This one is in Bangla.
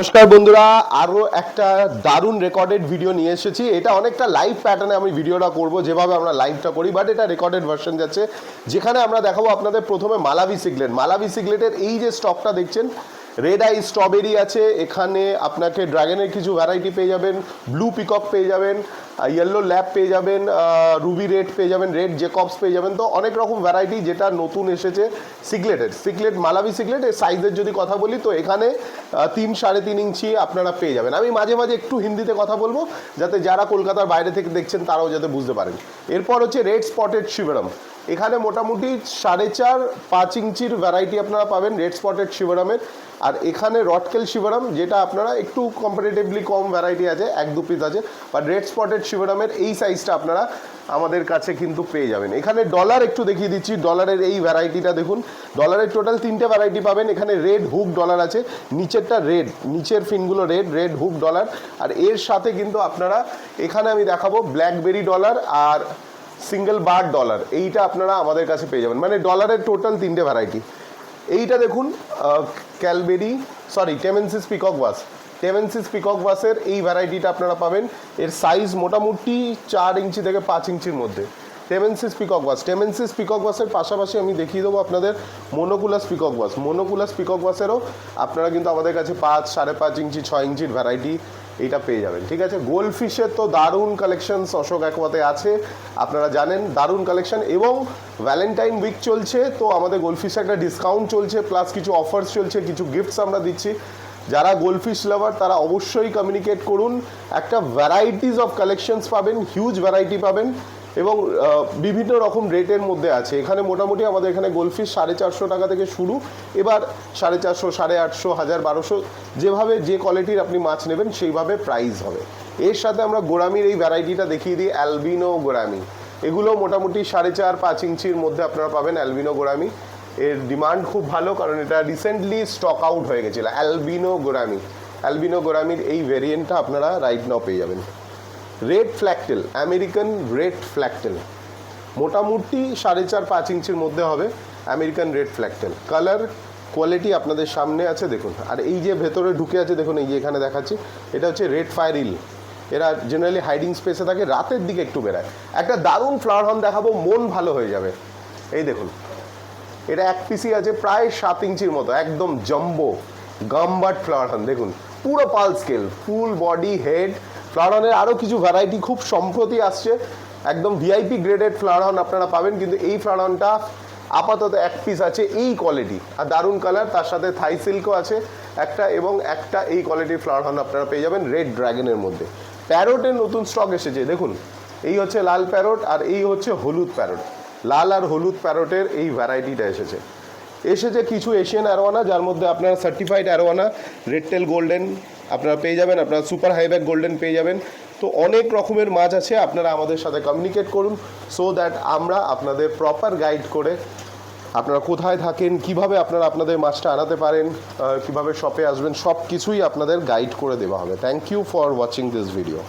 নমস্কার বন্ধুরা আরও একটা দারুণ রেকর্ডেড ভিডিও নিয়ে এসেছি। এটা অনেকটা লাইভ প্যাটার্নে আমি ভিডিওটা করব, যেভাবে আমরা লাইভটা করি বাট এটা রেকর্ডেড ভার্সন যাচ্ছে। যেখানে আমরা দেখাবো আপনাদের প্রথমে মালাবি সিগলেট মালাবি সিগলেটের এই যে স্টকটা দেখছেন রেড আই স্ট্রবেরি আছে, এখানে আপনাকে ড্রাগনের কিছু ভ্যারাইটি পেয়ে যাবেন ব্লু পিকক পেয়ে যাবেন ইয়েলো ল্যাব পেয়ে যাবেন রুবি রেড পেয়ে যাবেন রেড জেকবস পেয়ে যাবেন। তো অনেক রকম ভ্যারাইটি যেটা নতুন এসেছে সিগলেটের। সিগলেট, মালাবি সিগলেট, এর সাইজের যদি কথা বলি, তো এখানে তিন সাড়ে তিন ইঞ্চি আপনারা পেয়ে যাবেন। আমি মাঝে মাঝে একটু হিন্দিতে কথা বলব, যাতে যারা কলকাতার বাইরে থেকে দেখছেন, তারাও যাতে বুঝতে পারেন। এরপর হচ্ছে রেড স্পটেড শিবরম এখানে মোটামুটি সাড়ে চার, পাঁচ ইঞ্চির ভ্যারাইটি আপনারা পাবেন রেড স্পটেড শিবরামের। আর এখানে রটকেল শিবরাম, যেটা আপনারা একটু কম্পারেটিভলি কম ভ্যারাইটি আছে, এক দু পিস আছে বাট রেড স্পটেড শিবরামের এই সাইজটা আপনারা আমাদের কাছে কিন্তু পেয়ে যাবেন। এখানে ডলার একটু দেখিয়ে দিচ্ছি ডলারের এই ভ্যারাইটিটা দেখুন। ডলারের টোটাল তিনটে ভ্যারাইটি পাবেন, এখানে রেড হুক ডলার আছে, নিচেরটা রেড নিচের ফিনগুলো রেড রেড হুক ডলার আর এর সাথে কিন্তু আপনারা, এখানে আমি দেখাবো ব্ল্যাকবেরি ডলার আর সিঙ্গেল বার ডলার এইটা আপনারা আমাদের কাছে পেয়ে যাবেন। মানে ডলারের টোটাল তিনটে ভ্যারাইটি এইটা দেখুন ক্যালবেরি sorry temensis peacock bass temensis peacock বাসের এই ভ্যারাইটিটা আপনারা পাবেন। এর সাইজ মোটামুটি চার ইঞ্চি থেকে পাঁচ ইঞ্চির মধ্যে। টেমেন্সিস পিকক বাস টেমেন্সিস পিকক বাসের পাশাপাশি আমি দেখিয়ে দেবো আপনাদের মোনোকুলাস পিকক বাস মোনোকুলাস পিকক বাসেরও আপনারা কিন্তু আমাদের কাছে পাঁচ, সাড়ে পাঁচ ইঞ্চি, ছয় ইঞ্চির ভ্যারাইটি এইটা পেয়ে যাবেন, ঠিক আছে? গোল্ড ফিশের তো দারুণ কালেকশনস অশোক একমাতে আছে। আপনারা জানেন, দারুণ কালেকশন এবং ভ্যালেন্টাইন উইক চলছে, তো আমাদের গোল্ডফিশে একটা ডিসকাউন্ট চলছে প্লাস কিছু অফার্স চলছে, কিছু গিফটস আমরা দিচ্ছি। যারা গোল্ডফিশ লাভার তারা অবশ্যই কমিউনিকেট করুন। একটা ভ্যারাইটিস অফ কালেকশনস পাবেন হিউজ ভ্যারাইটি পাবেন। এবং বিভিন্ন রকম রেটের মধ্যে আছে। এখানে মোটামুটি আমাদের এখানে গোলফিশ সাড়ে চারশো টাকা থেকে শুরু। এবার সাড়ে চারশো, সাড়ে আটশো, হাজার বারোশো, যেভাবে যে কোয়ালিটির আপনি মাছ নেবেন, সেইভাবে প্রাইস হবে। এর সাথে আমরা গোড়ামির এই ভ্যারাইটিটা দেখিয়ে দিই, অ্যালবিনো গোড়ামি। এগুলো মোটামুটি সাড়ে চার, পাঁচ ইঞ্চির মধ্যে আপনারা পাবেন অ্যালবিনো গোড়ামি। এর ডিমান্ড খুব ভালো, কারণ এটা রিসেন্টলি স্টক আউট হয়ে গেছিল, অ্যালবিনো গোড়ামি। অ্যালবিনো গোড়ামির এই ভেরিয়েন্টটা আপনারা রাইট নাও পেয়ে যাবেন। Red flagtail American red flagtail মোটামুটি সাড়ে চার, পাঁচ ইঞ্চির মধ্যে হবে American red flagtail colour quality আপনাদের সামনে আছে, দেখুন। আর এই যে ভেতরে ঢুকে আছে, দেখুন, এই যে এখানে দেখাচ্ছি, এটা হচ্ছে রেড ফায়ার ইল এরা জেনারেলি হাইডিং স্পেসে থাকে, রাতের দিকে একটু বেড়ায়। একটা দারুণ ফ্লাওয়ার হর্ন দেখাবো, মন ভালো হয়ে যাবে। এই দেখুন, এটা এক পিসি আছে, প্রায় সাত ইঞ্চির মতো, একদম জম্বো গামবাট ফ্লাওয়ার হর্ন দেখুন। পুরো পাল scale full body head flower হর্নের আরও কিছু ভ্যারাইটি খুব সম্প্রতি আসছে। একদম ভিআইপি গ্রেডেড ফ্লাওয়ার হর্ন আপনারা পাবেন, কিন্তু এই ফ্লাওয়ার আপাতত এক পিস আছে এই কোয়ালিটি আর দারুণ কালার তার সাথে থাই সিল্কও আছে একটা, এবং একটা এই কোয়ালিটির ফ্লাওয়ার হর্ন আপনারা পেয়ে যাবেন রেড ড্রাগনের মধ্যে। প্যারোটের নতুন স্টক এসেছে, দেখুন। এই হচ্ছে লাল প্যারোট আর এই হচ্ছে হলুদ প্যারোট লাল আর হলুদ প্যারোটের এই ভ্যারাইটিটা এসেছে। এসেছে কিছু এশিয়ান অ্যারোয়ানা যার মধ্যে আপনারা certified arowana red tail golden আপনারা পেয়ে যাবেন, আপনারা সুপার হাইব্যাক গোল্ডেন পেয়ে যাবেন। তো অনেক রকমের মাছ আছে, আপনারা আমাদের সাথে কমিউনিকেট করুন সো দ্যাট আমরা আপনাদের প্রপার গাইড করে আপনারা কোথায় থাকেন, কীভাবে আপনারা আপনাদের মাছটা আনাতে পারেন কীভাবে শপে আসবেন সব কিছুই আপনাদের গাইড করে দেওয়া হবে। Thank you for watching this video